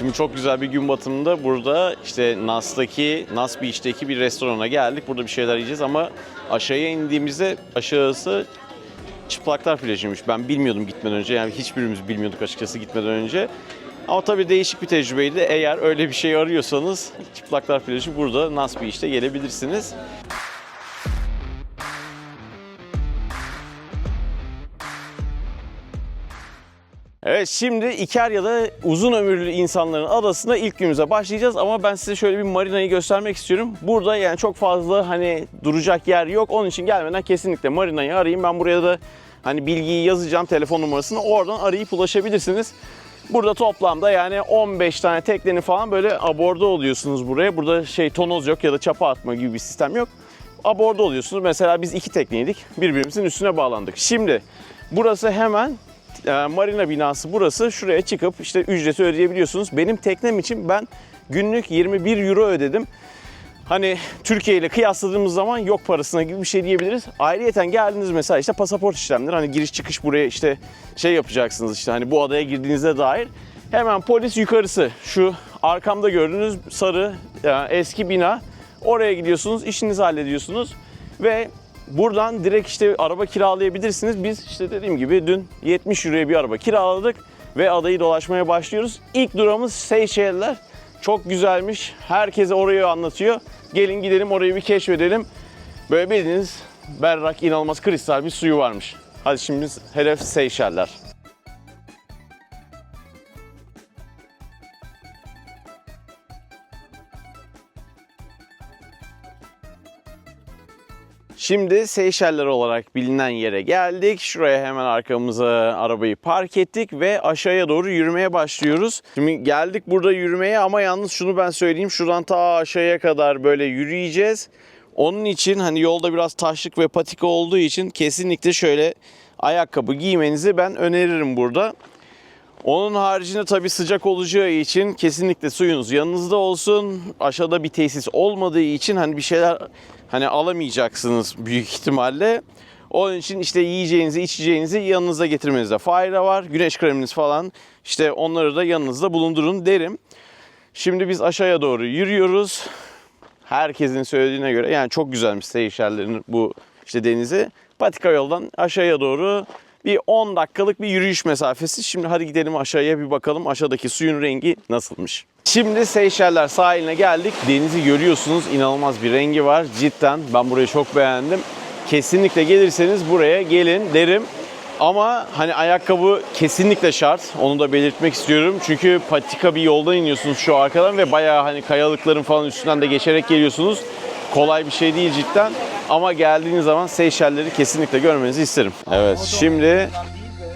Şimdi çok güzel bir gün batımında burada işte Nas'taki, Nas Beach'teki bir restorana geldik. Burada bir şeyler yiyeceğiz ama aşağıya indiğimizde aşağısı çıplaklar plajıymış. Ben bilmiyordum gitmeden önce. Yani hiçbirimiz bilmiyorduk açıkçası gitmeden önce. Ama tabii değişik bir tecrübeydi. Eğer öyle bir şey arıyorsanız çıplaklar plajı burada Nas Beach'te gelebilirsiniz. Evet şimdi İkerya'da uzun ömürlü insanların adasında ilk günümüze başlayacağız ama ben size şöyle bir marinayı göstermek istiyorum. Burada yani çok fazla hani duracak yer yok. Onun için gelmeden kesinlikle marinayı arayın. Ben buraya da hani bilgiyi yazacağım telefon numarasını. Oradan arayıp ulaşabilirsiniz. Burada toplamda yani 15 tane teknenin falan böyle aborda oluyorsunuz buraya. Burada şey tonoz yok ya da çapa atma gibi bir sistem yok. Aborda oluyorsunuz. Mesela biz iki tekneydik. Birbirimizin üstüne bağlandık. Şimdi burası hemen e, marina binası burası. Şuraya çıkıp işte ücreti ödeyebiliyorsunuz. Benim teknem için ben günlük 21 euro ödedim. Hani Türkiye ile kıyasladığımız zaman yok parasına gibi bir şey diyebiliriz. Ayrıyeten geldiniz mesela işte pasaport işlemleri hani giriş çıkış buraya işte şey yapacaksınız işte hani bu adaya girdiğinizde dair. Hemen polis yukarısı şu arkamda gördüğünüz sarı yani eski bina. Oraya gidiyorsunuz işinizi hallediyorsunuz ve buradan direkt işte araba kiralayabilirsiniz. Biz işte dediğim gibi dün 70 euroya bir araba kiraladık ve adayı dolaşmaya başlıyoruz. İlk durağımız Seyşeller. Çok güzelmiş. Herkese orayı anlatıyor. Gelin gidelim orayı bir keşfedelim. Böyle bildiğiniz berrak, inanılmaz kristal bir suyu varmış. Hadi şimdi hedef Seyşeller. Şimdi Seyşeller olarak bilinen yere geldik. Şuraya hemen arkamıza arabayı park ettik ve aşağıya doğru yürümeye başlıyoruz. Şimdi geldik burada yürümeye ama yalnız şunu ben söyleyeyim. Şuradan ta aşağıya kadar böyle yürüyeceğiz. Onun için hani yolda biraz taşlık ve patika olduğu için kesinlikle şöyle ayakkabı giymenizi ben öneririm burada. Onun haricinde tabii sıcak olacağı için kesinlikle suyunuz yanınızda olsun. Aşağıda bir tesis olmadığı için hani bir şeyler hani alamayacaksınız büyük ihtimalle. Onun için işte yiyeceğinizi, içeceğinizi yanınıza getirmenizde fayda var. Güneş kreminiz falan işte onları da yanınızda bulundurun derim. Şimdi biz aşağıya doğru yürüyoruz. Herkesin söylediğine göre yani çok güzelmiş Seyşeller'in bu işte denizi. Patika yoldan aşağıya doğru bir 10 dakikalık bir yürüyüş mesafesi. Şimdi hadi gidelim aşağıya bir bakalım aşağıdaki suyun rengi nasılmış. Şimdi Seyşeller sahiline geldik. Denizi görüyorsunuz inanılmaz bir rengi var. Cidden ben burayı çok beğendim. Kesinlikle gelirseniz buraya gelin derim. Ama hani ayakkabı kesinlikle şart. Onu da belirtmek istiyorum. Çünkü patika bir yoldan iniyorsunuz şu arkadan ve bayağı hani kayalıkların falan üstünden de geçerek geliyorsunuz. Kolay bir şey değil cidden. Ama geldiğiniz zaman Seyşelleri kesinlikle görmenizi isterim. Evet şimdi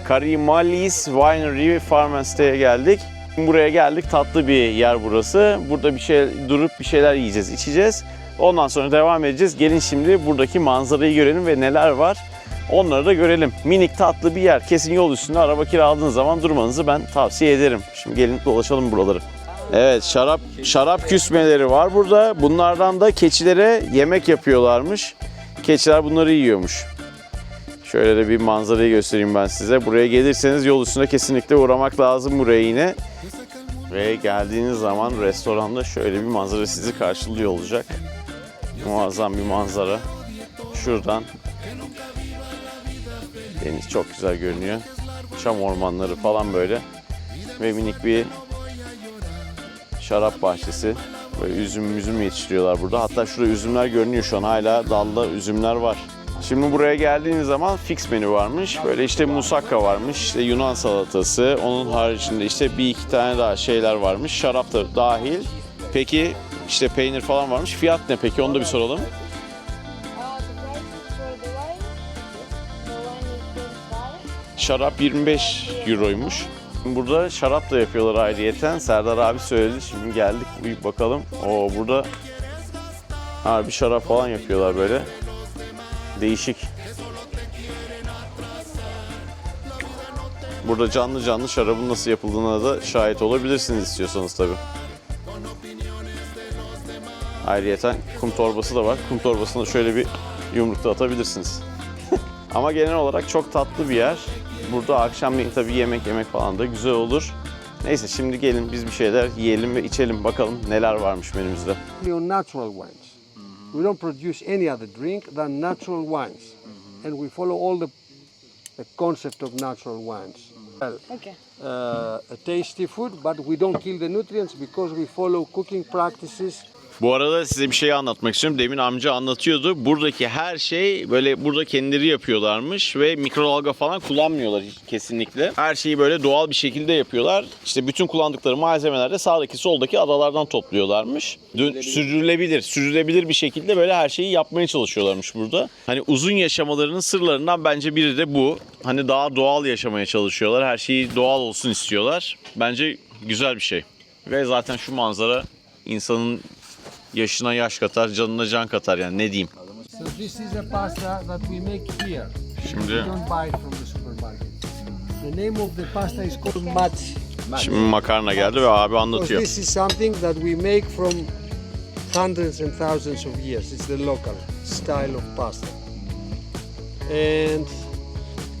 Karimalis Winery Farm and geldik. Buraya geldik. Tatlı bir yer burası. Burada bir şey durup bir şeyler yiyeceğiz, içeceğiz. Ondan sonra devam edeceğiz. Gelin şimdi buradaki manzarayı görelim ve neler var. Onları da görelim. Minik tatlı bir yer. Kesin yol üstünde araba kiraladığınız zaman durmanızı ben tavsiye ederim. Şimdi gelin dolaşalım buraları. Evet şarap şarap küsmeleri var burada. Bunlardan da keçilere yemek yapıyorlarmış. Keçiler bunları yiyormuş. Şöyle de bir manzarayı göstereyim ben size. Buraya gelirseniz yol üstünde kesinlikle uğramak lazım buraya yine. Ve geldiğiniz zaman restoranda şöyle bir manzara sizi karşılıyor olacak. Muazzam bir manzara. Şuradan deniz çok güzel görünüyor. Çam ormanları falan böyle. Ve minik bir şarap bahçesi. Böyle üzüm üzüm yetiştiriyorlar burada. Hatta şurada üzümler görünüyor şu an. Hala dalda üzümler var. Şimdi buraya geldiğiniz zaman fix menü varmış. Böyle işte musakka varmış, işte Yunan salatası. Onun haricinde işte bir iki tane daha şeyler varmış. Şarap da dahil. Peki işte peynir falan varmış. Fiyat ne peki onu da bir soralım. The price for the wine, the wine is 25. Şarap 25 euroymuş. Burada şarap da yapıyorlar ayrıyeten. Serdar abi söyledi. Şimdi geldik bir bakalım. Oo burada harbi şarap falan yapıyorlar böyle. Değişik. Burada canlı canlı şarabın nasıl yapıldığına da şahit olabilirsiniz istiyorsanız tabii. Ayrıyeten kum torbası da var. Kum torbasına şöyle bir yumruk da atabilirsiniz. Ama genel olarak çok tatlı bir yer. Burada akşamleyin tabii yemek yemek falan da güzel olur. Neyse şimdi gelin biz bir şeyler yiyelim ve içelim bakalım neler varmış menümüzde. natural wines. We don't produce any other drink than natural wines, and we follow all the the concept of natural wines. Well, Okay. uh, a tasty food, but we don't kill the nutrients because we follow cooking practices Bu arada size bir şey anlatmak istiyorum. Demin amca anlatıyordu. Buradaki her şey böyle burada kendileri yapıyorlarmış ve mikrodalga falan kullanmıyorlar hiç- kesinlikle. Her şeyi böyle doğal bir şekilde yapıyorlar. İşte bütün kullandıkları malzemeler de sağdaki soldaki adalardan topluyorlarmış. Dön- sürdürülebilir, sürdürülebilir bir şekilde böyle her şeyi yapmaya çalışıyorlarmış burada. Hani uzun yaşamalarının sırlarından bence biri de bu. Hani daha doğal yaşamaya çalışıyorlar. Her şeyi doğal olsun istiyorlar. Bence güzel bir şey. Ve zaten şu manzara insanın yaşına yaş katar, canına can katar yani ne diyeyim. So this is a pasta that we make here. Şimdi We don't buy it from the supermarket. The name of the pasta is called matzi. şimdi makarna geldi ve abi Because anlatıyor. this is something that we make from hundreds and thousands of years. It's the local style of pasta. And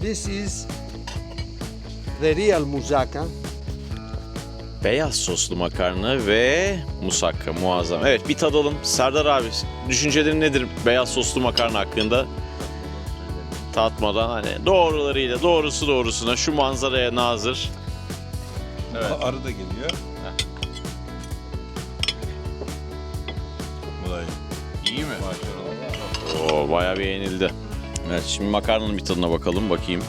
this is the real moussaka. Beyaz soslu makarna ve musakka muazzam. Evet bir tadalım. Serdar abi düşüncelerin nedir beyaz soslu makarna hakkında? Tatmadan hani doğrularıyla doğrusu doğrusuna şu manzaraya nazır. Arı da geliyor. Da iyi. Mi? Oo bayağı beğenildi. Evet şimdi makarnanın bir tadına bakalım bakayım.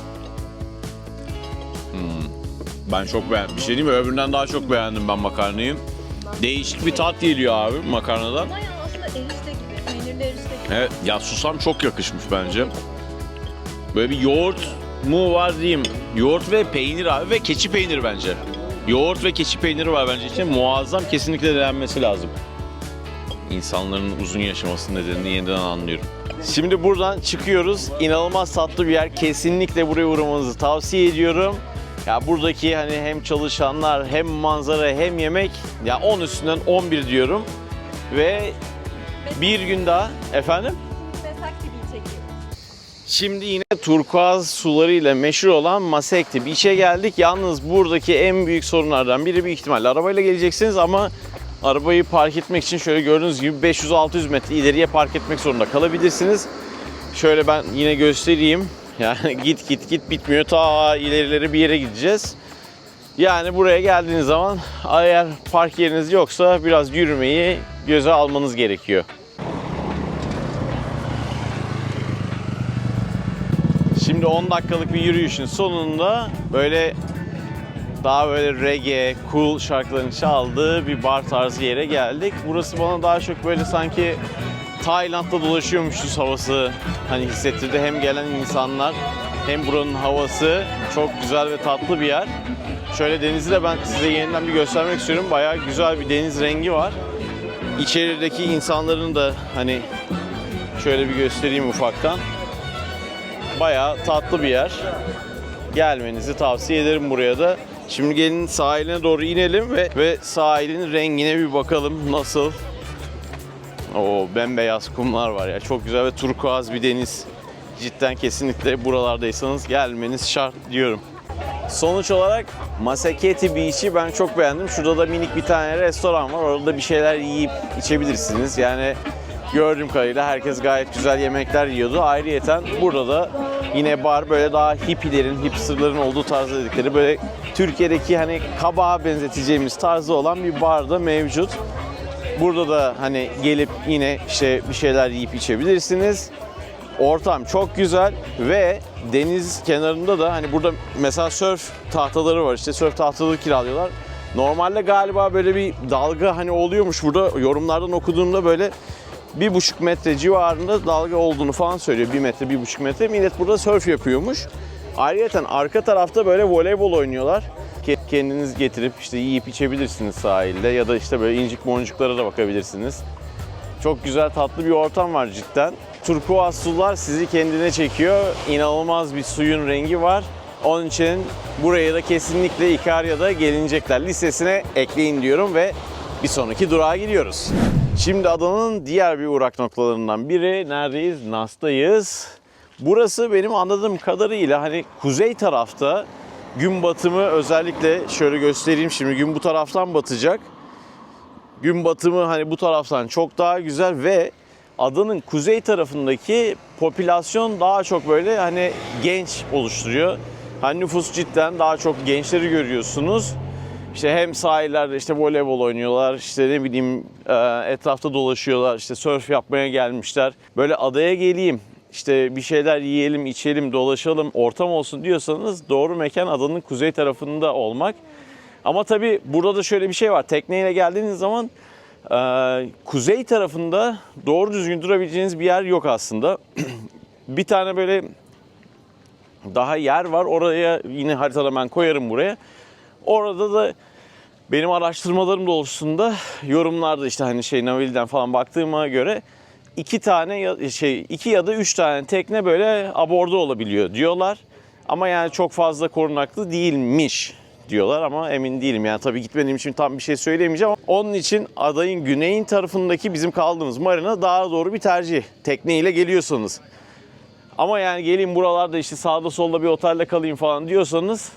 Hmm, Ben çok beğendim. Bir şey diyeyim mi? Öbüründen daha çok beğendim ben makarnayı. Değişik bir tat geliyor abi makarnadan. Ama ya aslında erişte gibi, peynirli erişte gibi. Evet ya susam çok yakışmış bence. Böyle bir yoğurt mu var diyeyim. Yoğurt ve peynir abi ve keçi peyniri bence. Yoğurt ve keçi peyniri var bence içinde. Muazzam kesinlikle denenmesi lazım. İnsanların uzun yaşaması nedenini yeniden anlıyorum. Şimdi buradan çıkıyoruz. İnanılmaz tatlı bir yer. Kesinlikle buraya uğramanızı tavsiye ediyorum. Ya buradaki hani hem çalışanlar hem manzara hem yemek ya 10 üstünden 11 diyorum. Ve bir gün daha efendim. Şimdi yine turkuaz sularıyla meşhur olan Masekti Beach'e geldik. Yalnız buradaki en büyük sorunlardan biri büyük ihtimalle arabayla geleceksiniz ama arabayı park etmek için şöyle gördüğünüz gibi 500-600 metre ileriye park etmek zorunda kalabilirsiniz. Şöyle ben yine göstereyim. Yani git git git bitmiyor. Ta ilerilere bir yere gideceğiz. Yani buraya geldiğiniz zaman eğer park yeriniz yoksa biraz yürümeyi göze almanız gerekiyor. Şimdi 10 dakikalık bir yürüyüşün sonunda böyle daha böyle reggae, cool şarkıların çaldığı bir bar tarzı yere geldik. Burası bana daha çok böyle sanki Tayland'da dolaşıyormuşuz havası hani hissettirdi. Hem gelen insanlar hem buranın havası çok güzel ve tatlı bir yer. Şöyle denizi de ben size yeniden bir göstermek istiyorum. Bayağı güzel bir deniz rengi var. İçerideki insanların da hani şöyle bir göstereyim ufaktan. Bayağı tatlı bir yer. Gelmenizi tavsiye ederim buraya da. Şimdi gelin sahiline doğru inelim ve ve sahilin rengine bir bakalım nasıl. O bembeyaz kumlar var ya. Çok güzel ve turkuaz bir deniz. Cidden kesinlikle buralardaysanız gelmeniz şart diyorum. Sonuç olarak Maseketi Beach'i ben çok beğendim. Şurada da minik bir tane restoran var. Orada bir şeyler yiyip içebilirsiniz. Yani gördüğüm kadarıyla herkes gayet güzel yemekler yiyordu. Ayrıyeten burada da yine bar böyle daha hippilerin, hipsterların olduğu tarzda dedikleri böyle Türkiye'deki hani kabağa benzeteceğimiz tarzda olan bir bar da mevcut. Burada da hani gelip yine işte bir şeyler yiyip içebilirsiniz. Ortam çok güzel ve deniz kenarında da hani burada mesela surf tahtaları var işte surf tahtaları kiralıyorlar. Normalde galiba böyle bir dalga hani oluyormuş burada yorumlardan okuduğumda böyle bir buçuk metre civarında dalga olduğunu falan söylüyor. Bir metre, bir buçuk metre. Millet burada surf yapıyormuş. Ayrıca arka tarafta böyle voleybol oynuyorlar. Ke- Kendiniz getirip işte yiyip içebilirsiniz sahilde ya da işte böyle incik boncuklara da bakabilirsiniz. Çok güzel tatlı bir ortam var cidden. Turkuaz sular sizi kendine çekiyor. İnanılmaz bir suyun rengi var. Onun için buraya da kesinlikle İkarya'da gelinecekler listesine ekleyin diyorum ve bir sonraki durağa gidiyoruz. Şimdi adanın diğer bir uğrak noktalarından biri. Neredeyiz? Nas'tayız. Burası benim anladığım kadarıyla hani kuzey tarafta gün batımı özellikle şöyle göstereyim şimdi gün bu taraftan batacak. Gün batımı hani bu taraftan çok daha güzel ve adanın kuzey tarafındaki popülasyon daha çok böyle hani genç oluşturuyor. Hani nüfus cidden daha çok gençleri görüyorsunuz. İşte hem sahillerde işte voleybol oynuyorlar, işte ne bileyim e, etrafta dolaşıyorlar, işte surf yapmaya gelmişler. Böyle adaya geleyim, işte bir şeyler yiyelim, içelim, dolaşalım, ortam olsun diyorsanız doğru mekan adanın kuzey tarafında olmak. Ama tabii burada da şöyle bir şey var. Tekneyle geldiğiniz zaman e, kuzey tarafında doğru düzgün durabileceğiniz bir yer yok aslında. bir tane böyle daha yer var. Oraya yine haritada ben koyarım buraya. Orada da benim araştırmalarım doğrultusunda yorumlarda işte hani şey Navil'den falan baktığıma göre iki tane ya- şey iki ya da üç tane tekne böyle aborda olabiliyor diyorlar. Ama yani çok fazla korunaklı değilmiş diyorlar ama emin değilim. Yani tabii gitmediğim için tam bir şey söyleyemeyeceğim. Onun için adayın güneyin tarafındaki bizim kaldığımız marina daha doğru bir tercih. Tekneyle geliyorsanız. Ama yani geleyim buralarda işte sağda solda bir otelde kalayım falan diyorsanız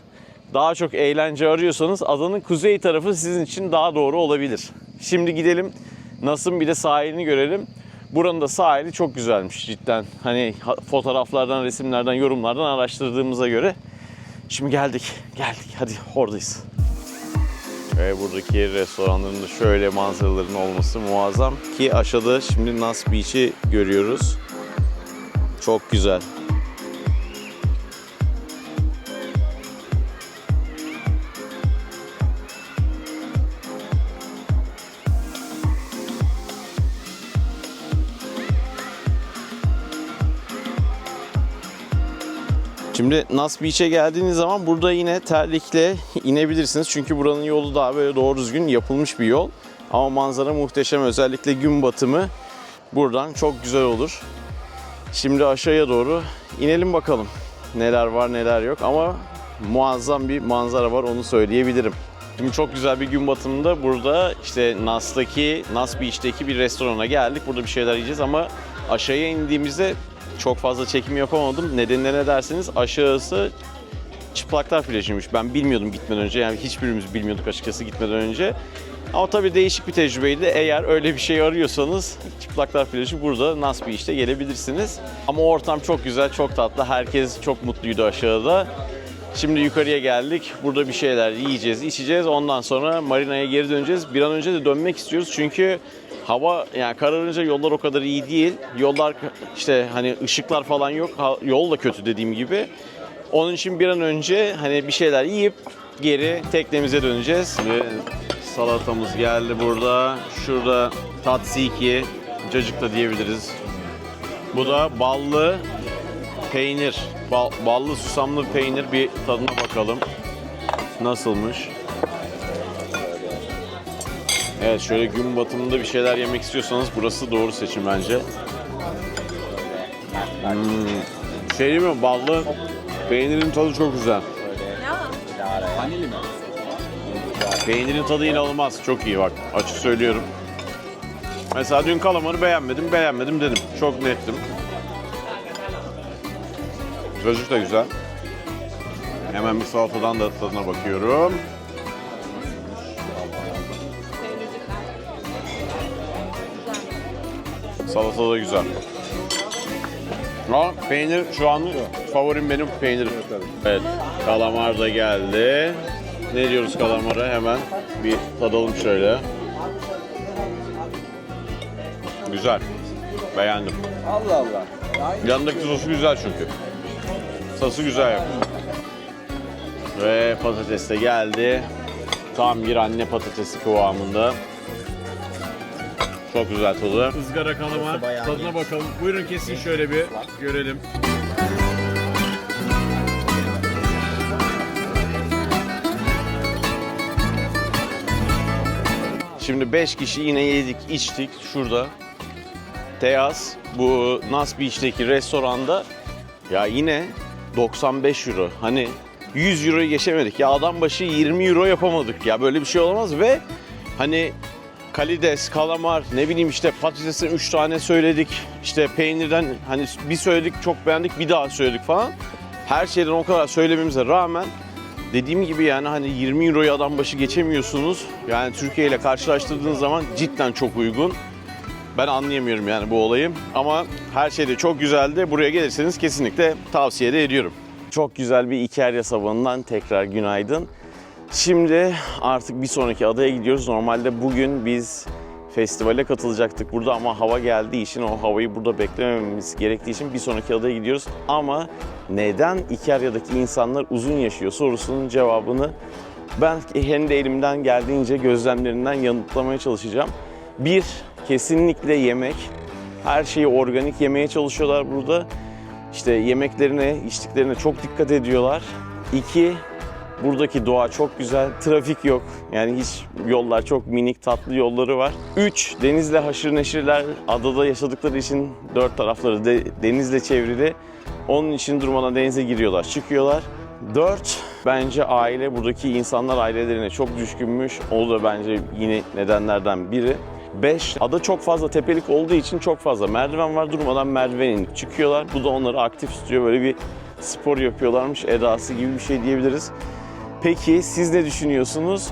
daha çok eğlence arıyorsanız adanın kuzey tarafı sizin için daha doğru olabilir. Şimdi gidelim Nas'ın bir de sahilini görelim. Buranın da sahili çok güzelmiş cidden. Hani ha- fotoğraflardan, resimlerden, yorumlardan araştırdığımıza göre. Şimdi geldik, geldik. Hadi oradayız. Ve buradaki restoranların da şöyle manzaraların olması muazzam. Ki aşağıda şimdi Nas Beach'i görüyoruz. Çok güzel. Şimdi Nas Beach'e geldiğiniz zaman burada yine terlikle inebilirsiniz. Çünkü buranın yolu daha böyle doğru düzgün yapılmış bir yol. Ama manzara muhteşem. Özellikle gün batımı buradan çok güzel olur. Şimdi aşağıya doğru inelim bakalım. Neler var neler yok ama muazzam bir manzara var onu söyleyebilirim. Şimdi çok güzel bir gün batımında burada işte Nas'taki, Nas Beach'teki bir restorana geldik. Burada bir şeyler yiyeceğiz ama aşağıya indiğimizde çok fazla çekim yapamadım. Nedenine ne derseniz aşağısı çıplaklar plajıymış. Ben bilmiyordum gitmeden önce. Yani hiçbirimiz bilmiyorduk açıkçası gitmeden önce. Ama tabii değişik bir tecrübeydi. Eğer öyle bir şey arıyorsanız çıplaklar plajı burada Nas Beach'te gelebilirsiniz. Ama ortam çok güzel, çok tatlı. Herkes çok mutluydu aşağıda. Şimdi yukarıya geldik. Burada bir şeyler yiyeceğiz, içeceğiz. Ondan sonra marinaya geri döneceğiz. Bir an önce de dönmek istiyoruz. Çünkü hava yani kararınca yollar o kadar iyi değil. Yollar işte hani ışıklar falan yok. Yol da kötü dediğim gibi. Onun için bir an önce hani bir şeyler yiyip geri teknemize döneceğiz. Ve salatamız geldi burada. Şurada tatsiki, cacık da diyebiliriz. Bu da ballı peynir. Bal- ballı susamlı peynir bir tadına bakalım. Nasılmış? Evet şöyle gün batımında bir şeyler yemek istiyorsanız burası doğru seçim bence. Hmm. Şey değil mi? Ballı peynirin tadı çok güzel. Ya Peynirin tadı inanılmaz. Çok iyi bak. Açık söylüyorum. Mesela dün kalamarı beğenmedim, beğenmedim dedim. Çok nettim. Çocuk da güzel. Hemen bir salatadan da tadına bakıyorum. Salata da güzel. Ama peynir şu an favorim benim peynirim. Evet, kalamar da geldi. Ne diyoruz kalamara? Hemen bir tadalım şöyle. Güzel. Beğendim. Allah Allah. Yanındaki sosu güzel çünkü. Sosu güzel yapmış. Ve patates de geldi. Tam bir anne patatesi kıvamında. Çok güzel tadı. Izgara kalamar. Tadına bakalım. Buyurun kesin şöyle bir görelim. Şimdi 5 kişi yine yedik, içtik şurada. Teas bu Nas Beach'teki restoranda ya yine 95 euro. Hani 100 euroyu geçemedik. Ya adam başı 20 euro yapamadık. Ya böyle bir şey olamaz ve hani kalides, kalamar, ne bileyim işte patatesin 3 tane söyledik. İşte peynirden hani bir söyledik çok beğendik bir daha söyledik falan. Her şeyden o kadar söylememize rağmen Dediğim gibi yani hani 20 euroya adam başı geçemiyorsunuz. Yani Türkiye ile karşılaştırdığınız zaman cidden çok uygun. Ben anlayamıyorum yani bu olayı. Ama her şey de çok güzeldi. Buraya gelirseniz kesinlikle tavsiye de ediyorum. Çok güzel bir Ikerya sabahından tekrar günaydın. Şimdi artık bir sonraki adaya gidiyoruz. Normalde bugün biz festivale katılacaktık burada ama hava geldiği için o havayı burada beklemememiz gerektiği için bir sonraki adaya gidiyoruz. Ama neden Ikerya'daki insanlar uzun yaşıyor sorusunun cevabını ben kendi elimden geldiğince gözlemlerinden yanıtlamaya çalışacağım. Bir, kesinlikle yemek. Her şeyi organik yemeye çalışıyorlar burada. İşte yemeklerine, içtiklerine çok dikkat ediyorlar. İki, buradaki doğa çok güzel. Trafik yok. Yani hiç yollar çok minik tatlı yolları var. Üç, denizle haşır neşirler. Adada yaşadıkları için dört tarafları de, denizle çevrili. Onun için durmadan denize giriyorlar, çıkıyorlar. Dört, bence aile, buradaki insanlar ailelerine çok düşkünmüş. O da bence yine nedenlerden biri. 5. Ada çok fazla tepelik olduğu için çok fazla merdiven var. Durmadan merdiven inip çıkıyorlar. Bu da onları aktif tutuyor. Böyle bir spor yapıyorlarmış edası gibi bir şey diyebiliriz. Peki siz ne düşünüyorsunuz?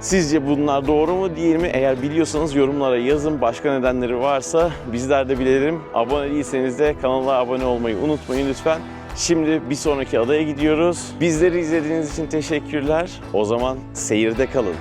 Sizce bunlar doğru mu değil mi? Eğer biliyorsanız yorumlara yazın. Başka nedenleri varsa bizler de bilelim. Abone değilseniz de kanala abone olmayı unutmayın lütfen. Şimdi bir sonraki adaya gidiyoruz. Bizleri izlediğiniz için teşekkürler. O zaman seyirde kalın.